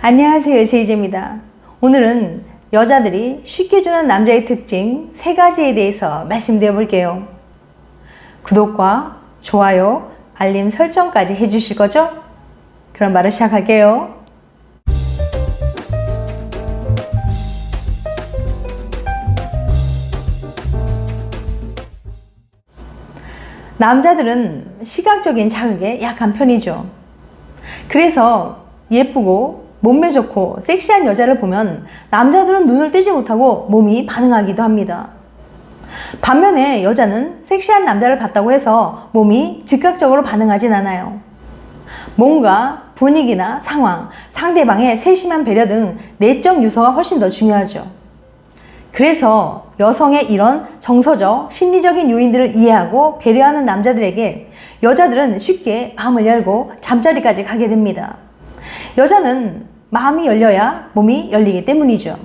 안녕하세요. 제이제입니다. 오늘은 여자들이 쉽게 주는 남자의 특징 세 가지에 대해서 말씀드려 볼게요. 구독과 좋아요, 알림 설정까지 해주실 거죠? 그럼 바로 시작할게요. 남자들은 시각적인 자극에 약한 편이죠. 그래서 예쁘고 몸매 좋고 섹시한 여자를 보면 남자들은 눈을 떼지 못하고 몸이 반응하기도 합니다. 반면에 여자는 섹시한 남자를 봤다고 해서 몸이 즉각적으로 반응하진 않아요. 뭔가 분위기나 상황, 상대방의 세심한 배려 등 내적 요소가 훨씬 더 중요하죠. 그래서 여성의 이런 정서적, 심리적인 요인들을 이해하고 배려하는 남자들에게 여자들은 쉽게 마음을 열고 잠자리까지 가게 됩니다. 여자는 마음이 열려야 몸이 열리기 때문이죠.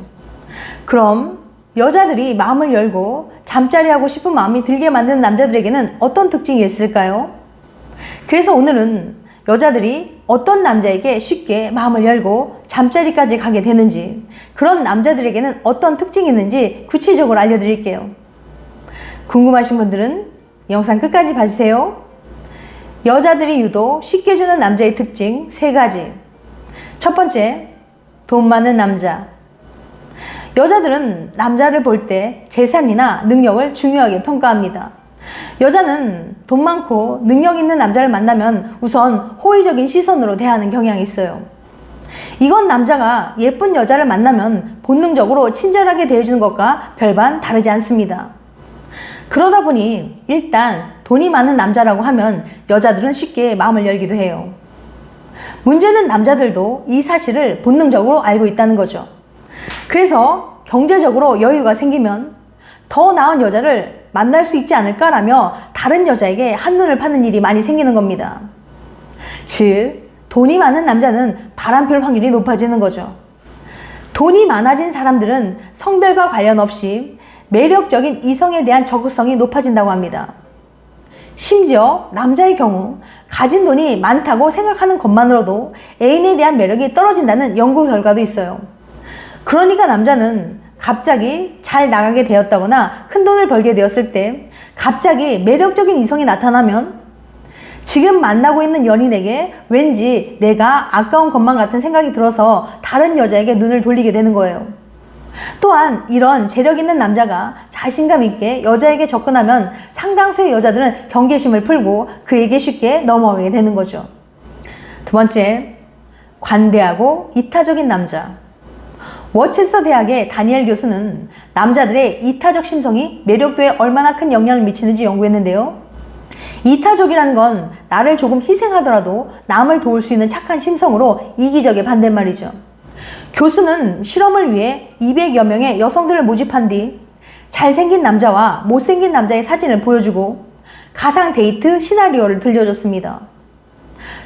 그럼 여자들이 마음을 열고 잠자리 하고 싶은 마음이 들게 만드는 남자들에게는 어떤 특징이 있을까요? 그래서 오늘은 여자들이 어떤 남자에게 쉽게 마음을 열고 잠자리까지 가게 되는지, 그런 남자들에게는 어떤 특징이 있는지 구체적으로 알려드릴게요. 궁금하신 분들은 영상 끝까지 봐주세요. 여자들이 유독 쉽게 주는 남자의 특징 세 가지. 첫 번째, 돈 많은 남자. 여자들은 남자를 볼 때 재산이나 능력을 중요하게 평가합니다. 여자는 돈 많고 능력 있는 남자를 만나면 우선 호의적인 시선으로 대하는 경향이 있어요. 이건 남자가 예쁜 여자를 만나면 본능적으로 친절하게 대해주는 것과 별반 다르지 않습니다. 그러다 보니 일단 돈이 많은 남자라고 하면 여자들은 쉽게 마음을 열기도 해요. 문제는 남자들도 이 사실을 본능적으로 알고 있다는 거죠. 그래서 경제적으로 여유가 생기면 더 나은 여자를 만날 수 있지 않을까라며 다른 여자에게 한눈을 파는 일이 많이 생기는 겁니다. 즉, 돈이 많은 남자는 바람필 확률이 높아지는 거죠. 돈이 많아진 사람들은 성별과 관련 없이 매력적인 이성에 대한 적극성이 높아진다고 합니다. 심지어 남자의 경우 가진 돈이 많다고 생각하는 것만으로도 애인에 대한 매력이 떨어진다는 연구 결과도 있어요. 그러니까 남자는 갑자기 잘 나가게 되었다거나 큰 돈을 벌게 되었을 때 갑자기 매력적인 이성이 나타나면 지금 만나고 있는 연인에게 왠지 내가 아까운 것만 같은 생각이 들어서 다른 여자에게 눈을 돌리게 되는 거예요. 또한 이런 재력 있는 남자가 자신감 있게 여자에게 접근하면 상당수의 여자들은 경계심을 풀고 그에게 쉽게 넘어가게 되는 거죠. 두 번째, 관대하고 이타적인 남자. 워체스터 대학의 다니엘 교수는 남자들의 이타적 심성이 매력도에 얼마나 큰 영향을 미치는지 연구했는데요. 이타적이라는 건 나를 조금 희생하더라도 남을 도울 수 있는 착한 심성으로 이기적의 반대말이죠. 교수는 실험을 위해 200여 명의 여성들을 모집한 뒤 잘생긴 남자와 못생긴 남자의 사진을 보여주고 가상 데이트 시나리오를 들려줬습니다.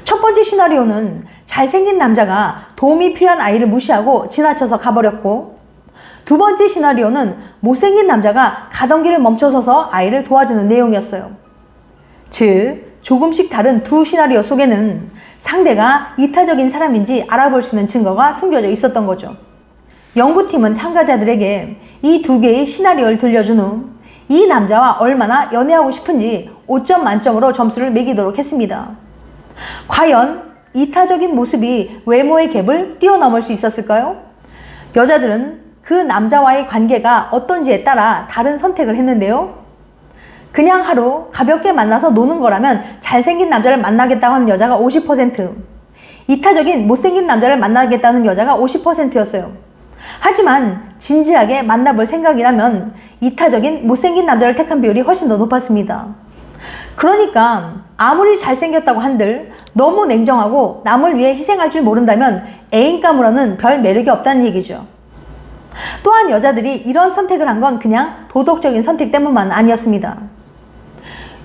첫 번째 시나리오는 잘생긴 남자가 도움이 필요한 아이를 무시하고 지나쳐서 가버렸고 두 번째 시나리오는 못생긴 남자가 가던 길을 멈춰서서 아이를 도와주는 내용이었어요. 즉, 조금씩 다른 두 시나리오 속에는 상대가 이타적인 사람인지 알아볼 수 있는 증거가 숨겨져 있었던 거죠. 연구팀은 참가자들에게 이 두 개의 시나리오를 들려준 후 이 남자와 얼마나 연애하고 싶은지 5점 만점으로 점수를 매기도록 했습니다. 과연 이타적인 모습이 외모의 갭을 뛰어넘을 수 있었을까요? 여자들은 그 남자와의 관계가 어떤지에 따라 다른 선택을 했는데요. 그냥 하루 가볍게 만나서 노는 거라면 잘생긴 남자를 만나겠다고 하는 여자가 50%, 이타적인 못생긴 남자를 만나겠다는 여자가 50%였어요. 하지만 진지하게 만나볼 생각이라면 이타적인 못생긴 남자를 택한 비율이 훨씬 더 높았습니다. 그러니까 아무리 잘생겼다고 한들 너무 냉정하고 남을 위해 희생할 줄 모른다면 애인감으로는 별 매력이 없다는 얘기죠. 또한 여자들이 이런 선택을 한 건 그냥 도덕적인 선택 때문만 아니었습니다.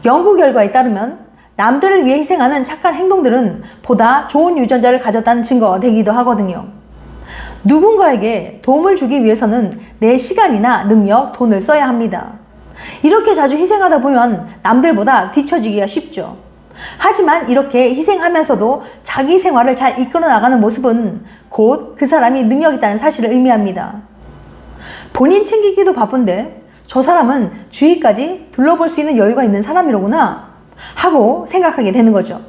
연구 결과에 따르면 남들을 위해 희생하는 착한 행동들은 보다 좋은 유전자를 가졌다는 증거가 되기도 하거든요. 누군가에게 도움을 주기 위해서는 내 시간이나 능력, 돈을 써야 합니다. 이렇게 자주 희생하다 보면 남들보다 뒤처지기가 쉽죠. 하지만 이렇게 희생하면서도 자기 생활을 잘 이끌어 나가는 모습은 곧 그 사람이 능력 있다는 사실을 의미합니다. 본인 챙기기도 바쁜데 저 사람은 주위까지 둘러볼 수 있는 여유가 있는 사람이로구나 하고 생각하게 되는 거죠.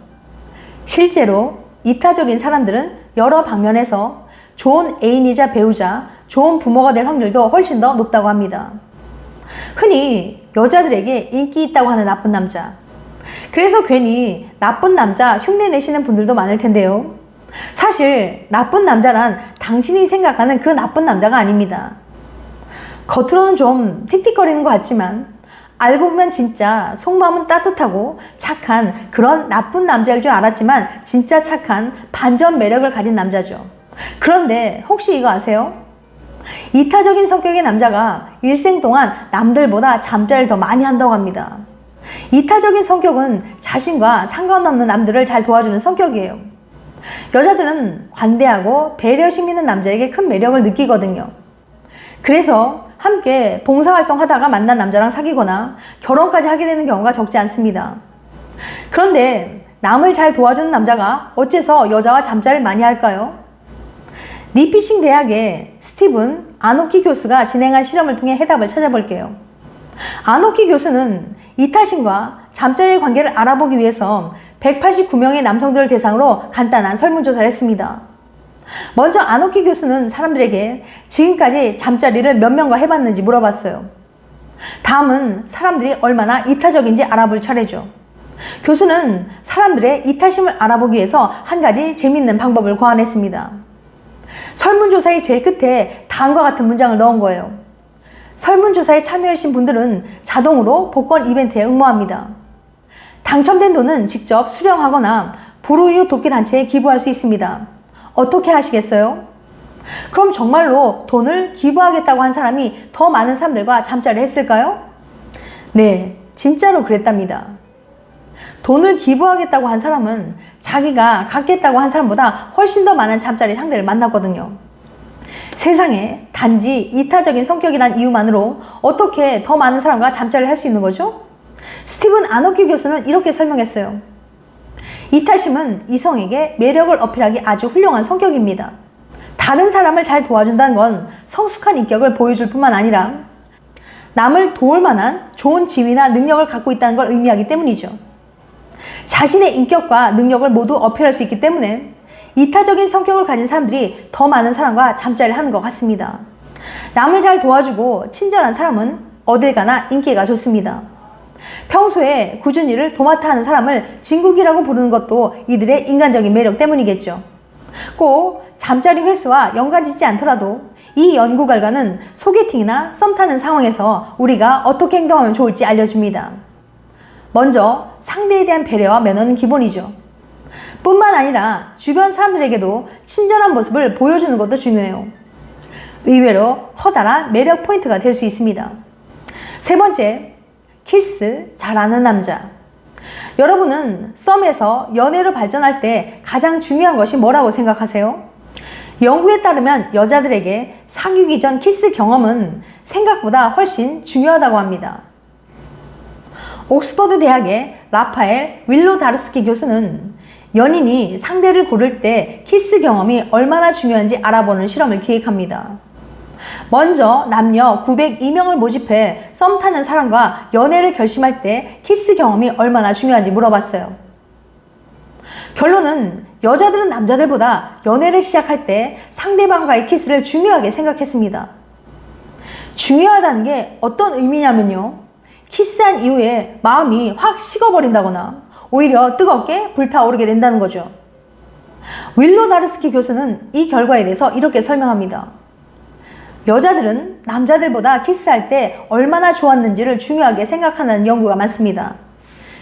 실제로 이타적인 사람들은 여러 방면에서 좋은 애인이자 배우자, 좋은 부모가 될 확률도 훨씬 더 높다고 합니다. 흔히 여자들에게 인기 있다고 하는 나쁜 남자. 그래서 괜히 나쁜 남자 흉내 내시는 분들도 많을 텐데요. 사실 나쁜 남자란 당신이 생각하는 그 나쁜 남자가 아닙니다. 겉으로는 좀 틱틱거리는 것 같지만 알고 보면 진짜 속마음은 따뜻하고 착한 그런 나쁜 남자일 줄 알았지만 진짜 착한 반전 매력을 가진 남자죠. 그런데 혹시 이거 아세요? 이타적인 성격의 남자가 일생 동안 남들보다 잠자리를 더 많이 한다고 합니다. 이타적인 성격은 자신과 상관없는 남들을 잘 도와주는 성격이에요. 여자들은 관대하고 배려심 있는 남자에게 큰 매력을 느끼거든요. 그래서 함께 봉사활동 하다가 만난 남자랑 사귀거나 결혼까지 하게 되는 경우가 적지 않습니다. 그런데 남을 잘 도와주는 남자가 어째서 여자와 잠자리를 많이 할까요? 니피싱 대학의 스티븐 아노키 교수가 진행한 실험을 통해 해답을 찾아볼게요. 아노키 교수는 이타신과 잠자리 관계를 알아보기 위해서 189명의 남성들을 대상으로 간단한 설문조사를 했습니다. 먼저 아노키 교수는 사람들에게 지금까지 잠자리를 몇 명과 해봤는지 물어봤어요. 다음은 사람들이 얼마나 이타적인지 알아볼 차례죠. 교수는 사람들의 이타심을 알아보기 위해서 한 가지 재밌는 방법을 고안했습니다. 설문조사의 제일 끝에 다음과 같은 문장을 넣은 거예요. 설문조사에 참여하신 분들은 자동으로 복권 이벤트에 응모합니다. 당첨된 돈은 직접 수령하거나 불우이웃 돕기 단체에 기부할 수 있습니다. 어떻게 하시겠어요? 그럼 정말로 돈을 기부하겠다고 한 사람이 더 많은 사람들과 잠자리를 했을까요? 네, 진짜로 그랬답니다. 돈을 기부하겠다고 한 사람은 자기가 갖겠다고 한 사람보다 훨씬 더 많은 잠자리 상대를 만났거든요. 세상에 단지 이타적인 성격이란 이유만으로 어떻게 더 많은 사람과 잠자리를 할 수 있는 거죠? 스티븐 아노키 교수는 이렇게 설명했어요. 이타심은 이성에게 매력을 어필하기 아주 훌륭한 성격입니다. 다른 사람을 잘 도와준다는 건 성숙한 인격을 보여줄 뿐만 아니라 남을 도울 만한 좋은 지위나 능력을 갖고 있다는 걸 의미하기 때문이죠. 자신의 인격과 능력을 모두 어필할 수 있기 때문에 이타적인 성격을 가진 사람들이 더 많은 사람과 잠자리를 하는 것 같습니다. 남을 잘 도와주고 친절한 사람은 어딜 가나 인기가 좋습니다. 평소에 꾸준히 일을 도맡아 하는 사람을 진국이라고 부르는 것도 이들의 인간적인 매력 때문이겠죠. 꼭 잠자리 횟수와 연관 짓지 않더라도 이 연구 결과는 소개팅이나 썸 타는 상황에서 우리가 어떻게 행동하면 좋을지 알려줍니다. 먼저 상대에 대한 배려와 매너는 기본이죠. 뿐만 아니라 주변 사람들에게도 친절한 모습을 보여주는 것도 중요해요. 의외로 커다란 매력 포인트가 될 수 있습니다. 세 번째, 키스 잘하는 남자. 여러분은 썸에서 연애로 발전할 때 가장 중요한 것이 뭐라고 생각하세요? 연구에 따르면 여자들에게 사귀기 전 키스 경험은 생각보다 훨씬 중요하다고 합니다. 옥스퍼드 대학의 라파엘 윌로 다르스키 교수는 연인이 상대를 고를 때 키스 경험이 얼마나 중요한지 알아보는 실험을 기획합니다. 먼저 남녀 902명을 모집해 썸 타는 사람과 연애를 결심할 때 키스 경험이 얼마나 중요한지 물어봤어요. 결론은 여자들은 남자들보다 연애를 시작할 때 상대방과의 키스를 중요하게 생각했습니다. 중요하다는 게 어떤 의미냐면요. 키스한 이후에 마음이 확 식어버린다거나 오히려 뜨겁게 불타오르게 된다는 거죠. 윌로 다르스키 교수는 이 결과에 대해서 이렇게 설명합니다. 여자들은 남자들보다 키스할 때 얼마나 좋았는지를 중요하게 생각하는 연구가 많습니다.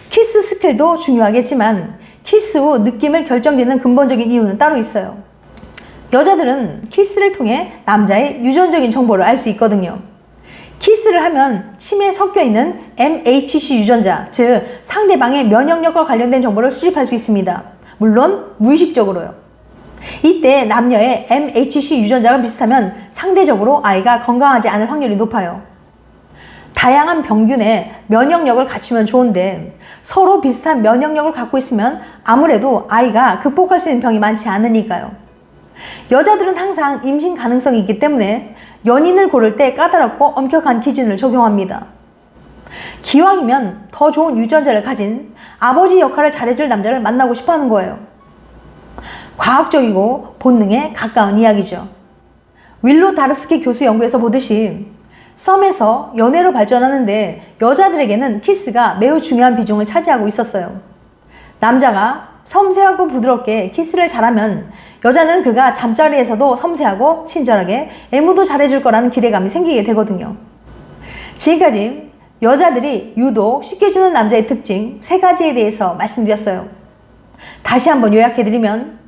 키스 스킬도 중요하겠지만 키스 후 느낌을 결정짓는 근본적인 이유는 따로 있어요. 여자들은 키스를 통해 남자의 유전적인 정보를 알 수 있거든요. 키스를 하면 침에 섞여 있는 MHC 유전자, 즉 상대방의 면역력과 관련된 정보를 수집할 수 있습니다. 물론 무의식적으로요. 이때 남녀의 MHC 유전자가 비슷하면 상대적으로 아이가 건강하지 않을 확률이 높아요. 다양한 병균의 면역력을 갖추면 좋은데 서로 비슷한 면역력을 갖고 있으면 아무래도 아이가 극복할 수 있는 병이 많지 않으니까요. 여자들은 항상 임신 가능성이 있기 때문에 연인을 고를 때 까다롭고 엄격한 기준을 적용합니다. 기왕이면 더 좋은 유전자를 가진 아버지 역할을 잘해줄 남자를 만나고 싶어 하는 거예요. 과학적이고 본능에 가까운 이야기죠. 윌로 다르스키 교수 연구에서 보듯이 썸에서 연애로 발전하는데 여자들에게는 키스가 매우 중요한 비중을 차지하고 있었어요. 남자가 섬세하고 부드럽게 키스를 잘하면 여자는 그가 잠자리에서도 섬세하고 친절하게 애무도 잘해줄 거라는 기대감이 생기게 되거든요. 지금까지 여자들이 유독 쉽게 주는 남자의 특징 세 가지에 대해서 말씀드렸어요. 다시 한번 요약해드리면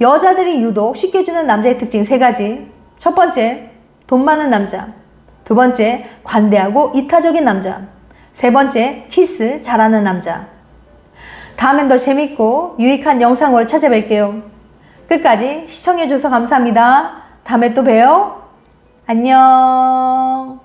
여자들이 유독 쉽게 주는 남자의 특징 세 가지. 첫 번째, 돈 많은 남자. 두 번째, 관대하고 이타적인 남자. 세 번째, 키스 잘하는 남자. 다음엔 더 재밌고 유익한 영상으로 찾아뵐게요. 끝까지 시청해주셔서 감사합니다. 다음에 또 봬요. 안녕.